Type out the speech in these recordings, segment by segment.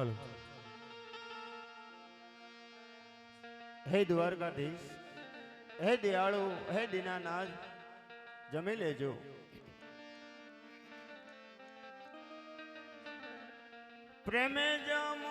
હાલો. હે દ્વારકાધીશ હે દયાળુ હે દીનાનાથ જમી લેજો. પ્રેમે જમોને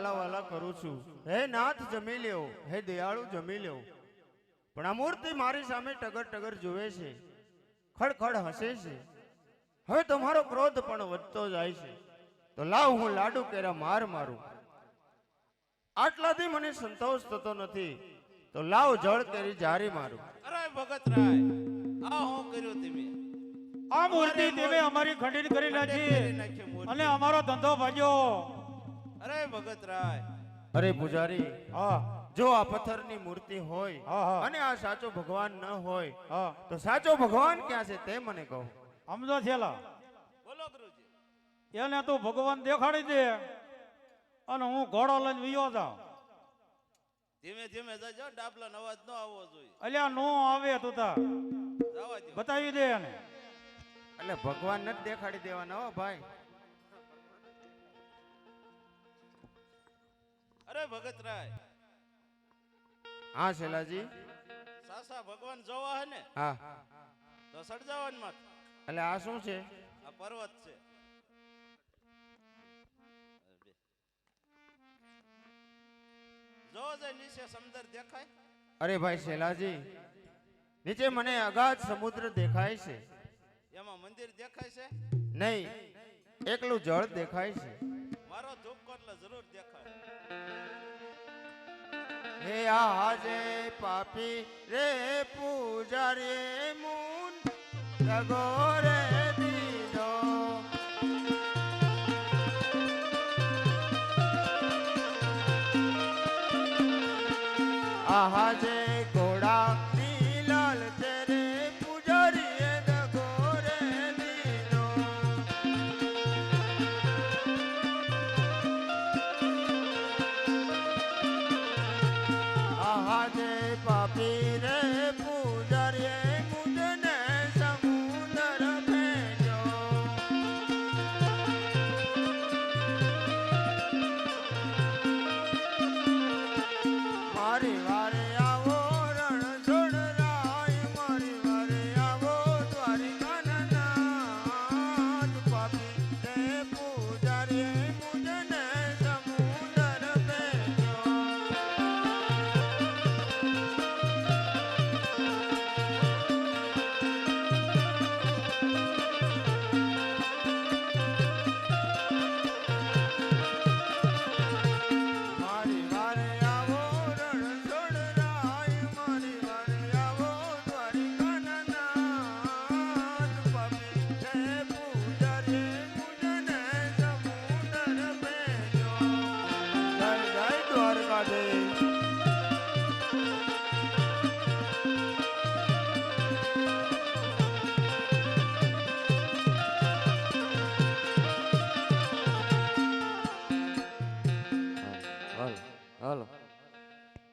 હું કરું છું. હે નાથ જમી લેવો હે દયાળુ જમી લેવો પણ આ મૂર્તિ મારી સામે ટગર ટગર જોવે છે. ખડખડ હસે છે. હવે તમારો ક્રોધ પણ વધતો જાય છે. તો લાવ હું લાડુ કેરા માર મારું. આટલાથી મને સંતોષ થતો નથી. તો લાવ જળ કેરી જારી મારું. અરે ભગત રાય આ હું કર્યું તમે આ મૂર્તિ તમે અમારી ખંડિત કરી નાખી. નાખી અને અમારો ધંધો ભાગ્યો. અરે ભગત રાય. અરે પૂજારી હા. જો આ પથ્થરની મૂર્તિ હોય હા, હા. અને આ સાચો ભગવાન ન હોય હા. તો સાચો ભગવાન ક્યાં છે તે મને કહો. સમજો છેલા બોલો ગુરુજી. એને તું ભગવાન દેખાડી દે અને હું ઘોડો લઈને વિયો જાઉં. ધીમે ધીમે જજો ડાબલા અવાજ ન આવવો જોઈએ. અલ્યા નો આવે તું તા જવા બતાવી દે એને. એટલે ભગવાન નથી દેખાડી દેવાના હો ભાઈ. અરે ભગત હા શેલાજી. સાસા ભગવાન જોવા હે ને? હા. તો સડજાવનમાં એટલે આ શું છે? આ પર્વત છે. જો જે નીચે સમંદર દેખાય? અરે ભાઈ શૈલાજી નીચે મને અગાધ સમુદ્ર દેખાય છે. એમાં મંદિર દેખાય છે? નહીં એકલું જળ દેખાય છે. મારો ધૂપકો એટલે જરૂર દેખાય હે આજે પાપી રે પૂજારી મુન જગો રે દીધો આહાજે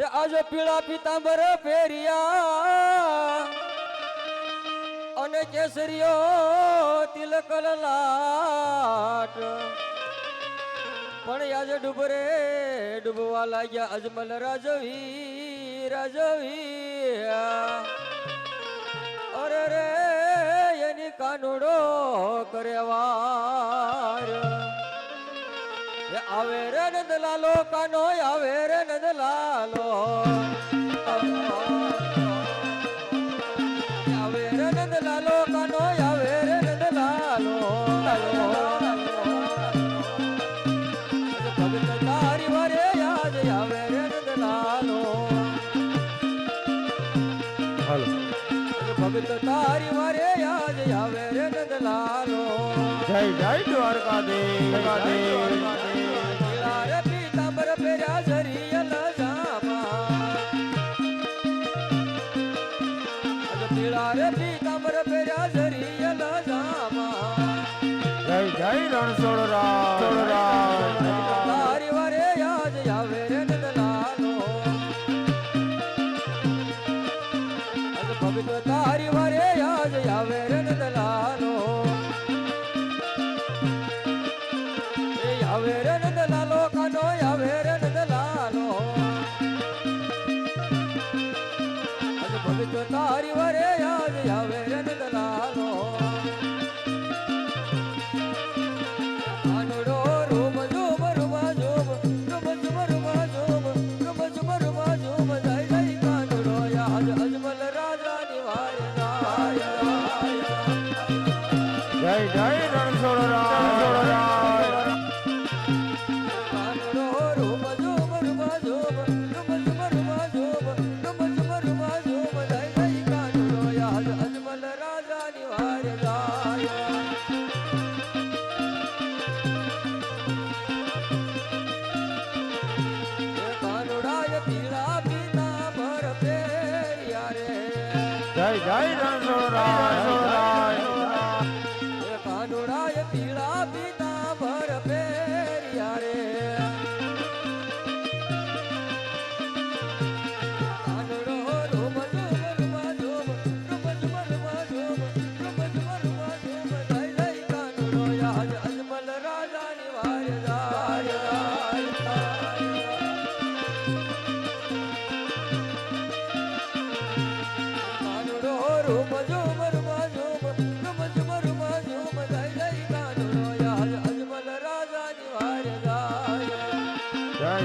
એ આજો પીળા પીતાંબર ફેરિયા અને કેસરીઓ તિલક લાટ. પણ આજે ડૂબરે ડૂબવા લાગ્યા અજમલ રાજવી રાજવી અરે રે, એની કાનુડો કરેવાર. આવે રે નંદલાલો કાનો આવે રે નંદલાલો આવે રે નંદલાલો કાનો આવે રે નંદલાલો ભગત તારી વારે યાદ આવે રે નંદલાલો ભગત તારી વારે યાદ આવે રે નંદલાલો જય જય દ્વારકાધીશ. દ્વારકાધીશ. તિળારે પીતાંબર પહેર્યા ધરી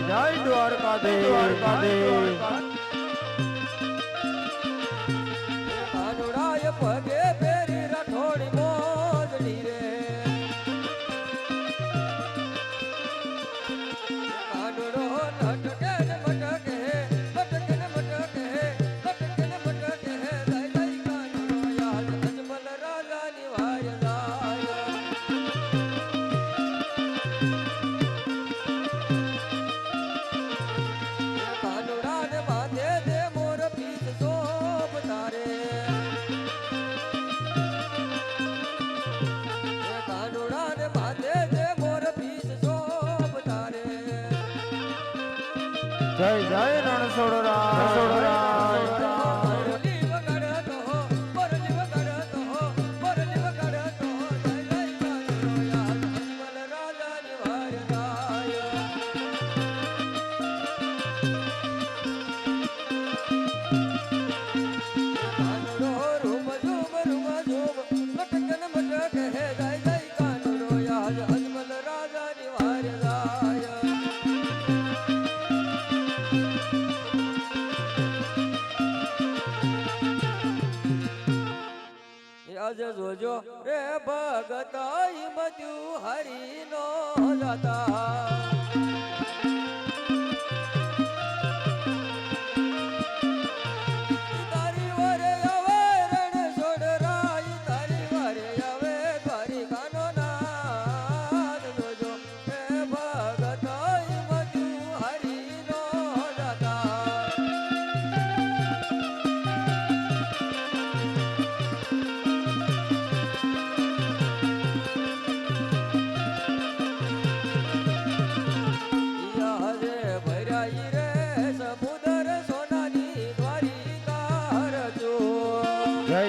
જય દ્વારકાધીશ દ્વારકાધીશ. જય જય રણછોડરામ. રણછોડરામ যত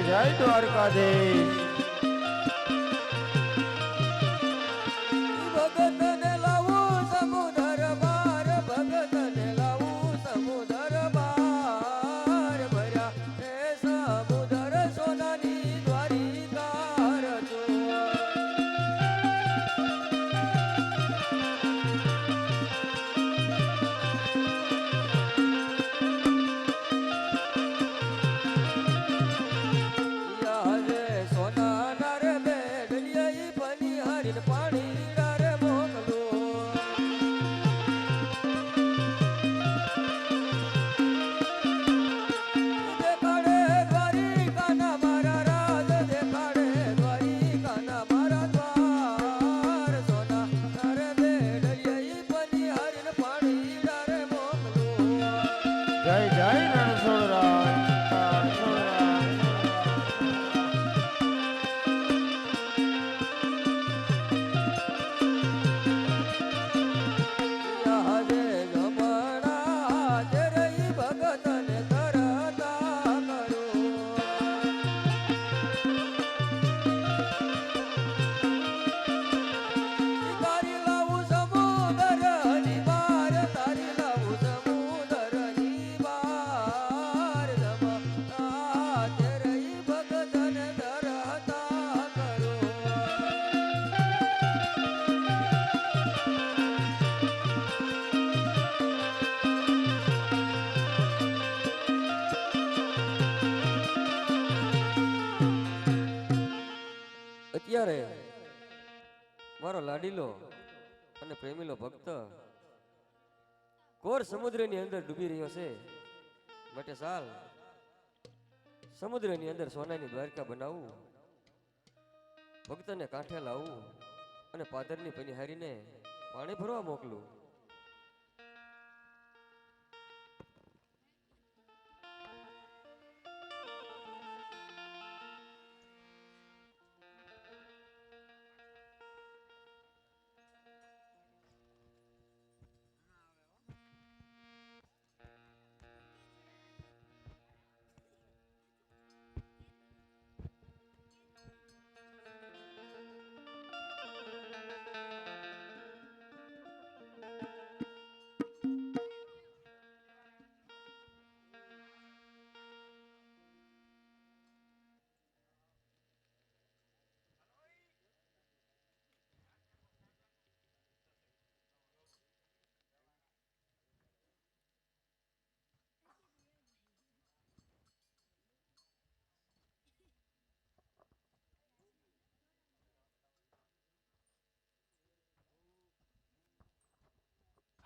જય દ્વારકાધીશ. જય જય રણછોડરાય અત્યારે મારો લાડીલો અને પ્રેમીલો ભક્ત કોર સમુદ્રની અંદર ડૂબી રહ્યો છે. માટે સાલ સમુદ્રની અંદર સોનાની દ્વારકા બનાવવું ભક્તને કાંઠે લાવવું અને પાદરની પનિહારીને પાણી ભરવા મોકલું.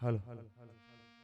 હાલો.